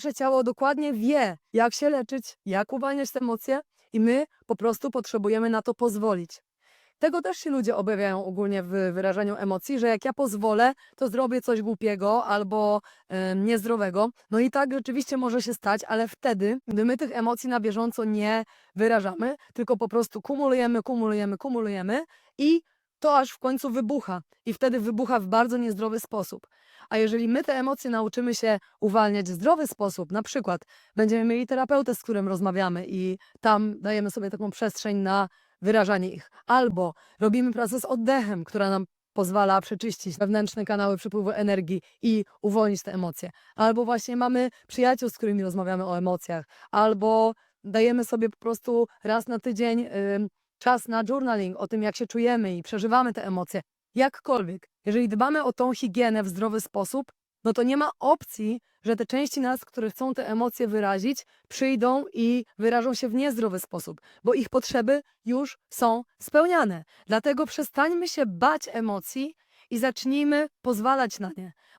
Nasze ciało dokładnie wie, jak się leczyć, jak uwalniać te emocje i my po prostu potrzebujemy na to pozwolić. Tego też się ludzie obawiają ogólnie w wyrażaniu emocji, że jak ja pozwolę, to zrobię coś głupiego albo e, niezdrowego. No i tak rzeczywiście może się stać, ale wtedy, gdy my tych emocji na bieżąco nie wyrażamy, tylko po prostu kumulujemy, kumulujemy, kumulujemy i to aż w końcu wybucha. I wtedy wybucha w bardzo niezdrowy sposób. A jeżeli my te emocje nauczymy się uwalniać w zdrowy sposób, na przykład będziemy mieli terapeutę, z którym rozmawiamy i tam dajemy sobie taką przestrzeń na wyrażanie ich, albo robimy pracę z oddechem, która nam pozwala przeczyścić wewnętrzne kanały przepływu energii i uwolnić te emocje, albo właśnie mamy przyjaciół, z którymi rozmawiamy o emocjach, albo dajemy sobie po prostu raz na tydzień ym, czas na journaling o tym, jak się czujemy i przeżywamy te emocje. Jakkolwiek, jeżeli dbamy o tą higienę w zdrowy sposób, no to nie ma opcji, że te części nas, które chcą te emocje wyrazić, przyjdą i wyrażą się w niezdrowy sposób, bo ich potrzeby już są spełniane. Dlatego przestańmy się bać emocji i zacznijmy pozwalać na nie.